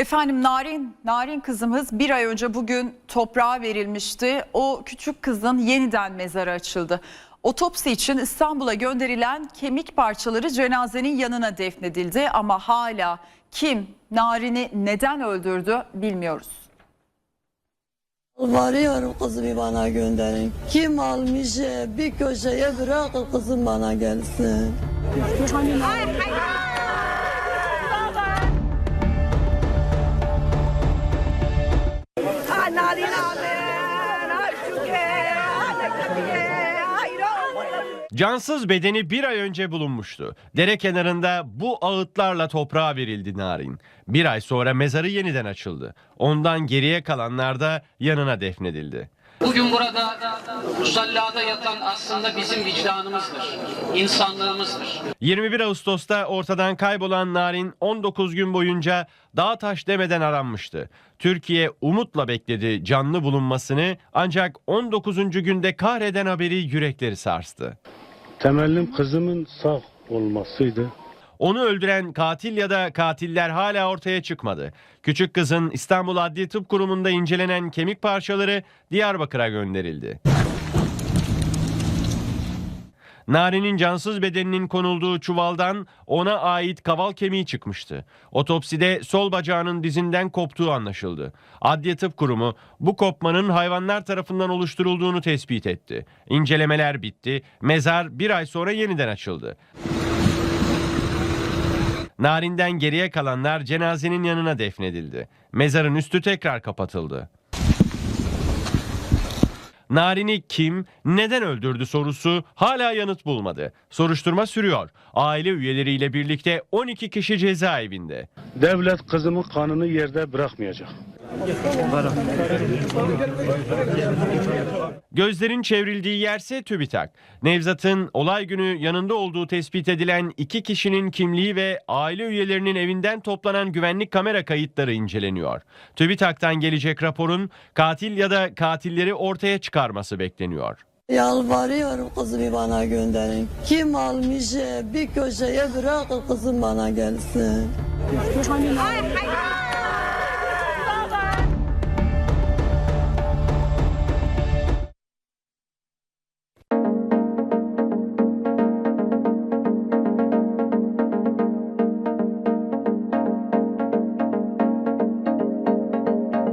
Efendim Narin, Narin kızımız bir ay önce bugün toprağa verilmişti. O küçük kızın yeniden mezarı açıldı. Otopsi için İstanbul'a gönderilen kemik parçaları cenazenin yanına defnedildi ama hala kim Narin'i neden öldürdü bilmiyoruz. Varıyorum kızımı bana gönderin. Kim almış e, bir köşeye bırakın kızım bana gelsin. Narin Cansız bedeni bir ay önce bulunmuştu. Dere kenarında bu ağıtlarla toprağa verildi Narin. Bir ay sonra mezarı yeniden açıldı. Ondan geriye kalanlar da yanına defnedildi. Bugün burada musallada yatan aslında bizim vicdanımızdır, insanlığımızdır. 21 Ağustos'ta ortadan kaybolan Narin 19 gün boyunca dağ taş demeden aranmıştı. Türkiye umutla bekledi canlı bulunmasını ancak 19. günde kahreden haberi yürekleri sarstı. Temellim kızımın sağ olmasıydı. Onu öldüren katil ya da katiller hala ortaya çıkmadı. Küçük kızın İstanbul Adli Tıp Kurumu'nda incelenen kemik parçaları Diyarbakır'a gönderildi. Nari'nin cansız bedeninin konulduğu çuvaldan ona ait kaval kemiği çıkmıştı. Otopside sol bacağının dizinden koptuğu anlaşıldı. Adliye Tıp Kurumu bu kopmanın hayvanlar tarafından oluşturulduğunu tespit etti. İncelemeler bitti. Mezar bir ay sonra yeniden açıldı. Narin'den geriye kalanlar cenazenin yanına defnedildi. Mezarın üstü tekrar kapatıldı. Narin'i kim, neden öldürdü sorusu hala yanıt bulmadı. Soruşturma sürüyor. Aile üyeleriyle birlikte 12 kişi cezaevinde. Devlet kızımın kanını yerde bırakmayacak. Gözlerin çevrildiği yerse TÜBİTAK. Nevzat'ın olay günü yanında olduğu tespit edilen iki kişinin kimliği ve aile üyelerinin evinden toplanan güvenlik kamera kayıtları inceleniyor. TÜBİTAK'tan gelecek raporun katil ya da katilleri ortaya çıkarması bekleniyor. Yalvarıyorum kızımı bana gönderin. Kim almış bir köşeye bırakın kızım bana gelsin.